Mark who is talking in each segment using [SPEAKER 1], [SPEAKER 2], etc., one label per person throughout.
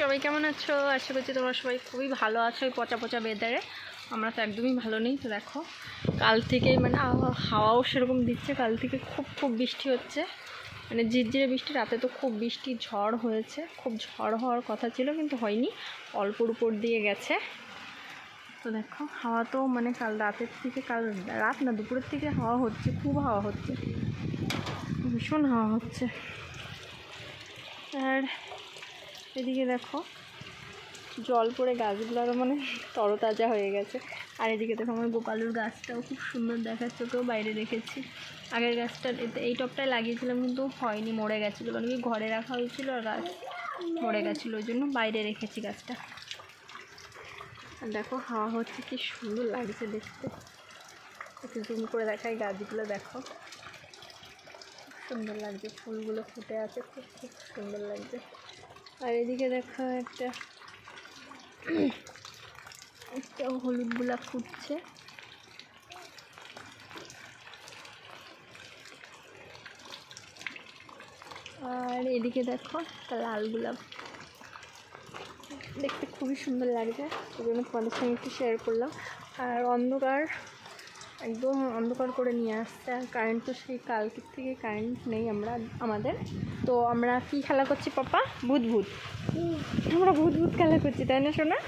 [SPEAKER 1] সবাই কেমন আছো? আশা করছি তোমরা সবাই খুবই ভালো আছো এই পচা পচা বেদারে আমরা তো একদমই ভালো নেই, তো দেখো। কাল থেকেই মানে হাওয়াও সেরকম দিচ্ছে, কাল থেকে খুব খুব বৃষ্টি হচ্ছে। মানে ঝিরঝিরে বৃষ্টি, রাতে তো খুব বৃষ্টি, ঝড় হয়েছে। খুব ঝড় হওয়ার কথা ছিল, কিন্তু হয়নি। অল্পর উপর দিয়ে গেছে। তো দেখো, হাওয়া তো মানে কাল রাতের থেকে কাল রাত না, দুপুরের থেকে হাওয়া হচ্ছে, খুব হাওয়া হচ্ছে। ভীষণ হাওয়া হচ্ছে। আর এদিকে দেখো, জল পড়ে গাছগুলো আরও মানে তরতাজা হয়ে গেছে। আর এদিকে দেখো, আমার গোপালুর গাছটাও খুব সুন্দর দেখাচ্ছে, ওকেও বাইরে রেখেছি আগের গাছটা এই টপটায় লাগিয়েছিলাম, কিন্তু হয়নি, মরে গেছিল। কারণ কি ঘরে রাখা হয়েছিল আর গাছ মরে গেছিল, ওই জন্য বাইরে রেখেছি গাছটা। আর দেখো, হাওয়া হচ্ছে, কি সুন্দর লাগছে দেখতে। একটু জুম করে দেখাই গাছগুলো, দেখো। সুন্দর লাগছে, ফুলগুলো ফুটে আছে, খুব খুব সুন্দর লাগছে। আর এদিকে দেখো একটা একটা হলুদ গোলাপ ফুটছে। আর এদিকে দেখো একটা লাল গোলাপ। দেখতে খুবই সুন্দর লাগছে। ওই জন্য তোমাদের সঙ্গে একটু শেয়ার করলাম। আর অন্ধকার একদম অন্ধকার করে নিয়ে আসছে আর কারেন্ট তো সেই কালকের থেকে কারেন্ট নেই আমরা আমাদের। তো আমরা কি খেলা করছি পাপা? ভূত ভূত। আমরা ভূত ভূত খেলা করছি তাই না শোনা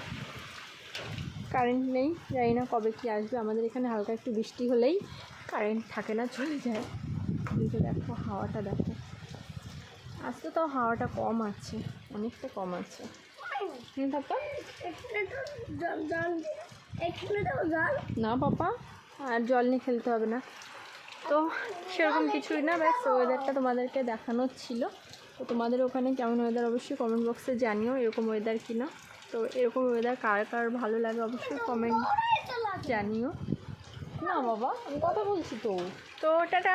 [SPEAKER 1] কারেন্ট নেই জানি না কবে কি আসবে। আমাদের এখানে হালকা একটু বৃষ্টি হলেই কারেন্ট থাকে না চলে যায়। কিন্তু দেখো হাওয়াটা দেখো। আজকে তাও হাওয়াটা কম আছে অনেকটা কম আছে। পাপা? না পাপা। আর জল নিয়ে খেলতে হবে না। তো সেরকম কিছুই না ব্যাস ওয়েদারটা তোমাদেরকে দেখানোর ছিল। তো তোমাদের ওখানে কেমন ওয়েদার অবশ্যই কমেন্ট বক্সে জানিও এরকম ওয়েদার কি না তো এরকম ওয়েদার কার কার ভালো লাগে অবশ্যই কমেন্ট জানিও। না বাবা আমি কথা বলছি তো। তো টাটা।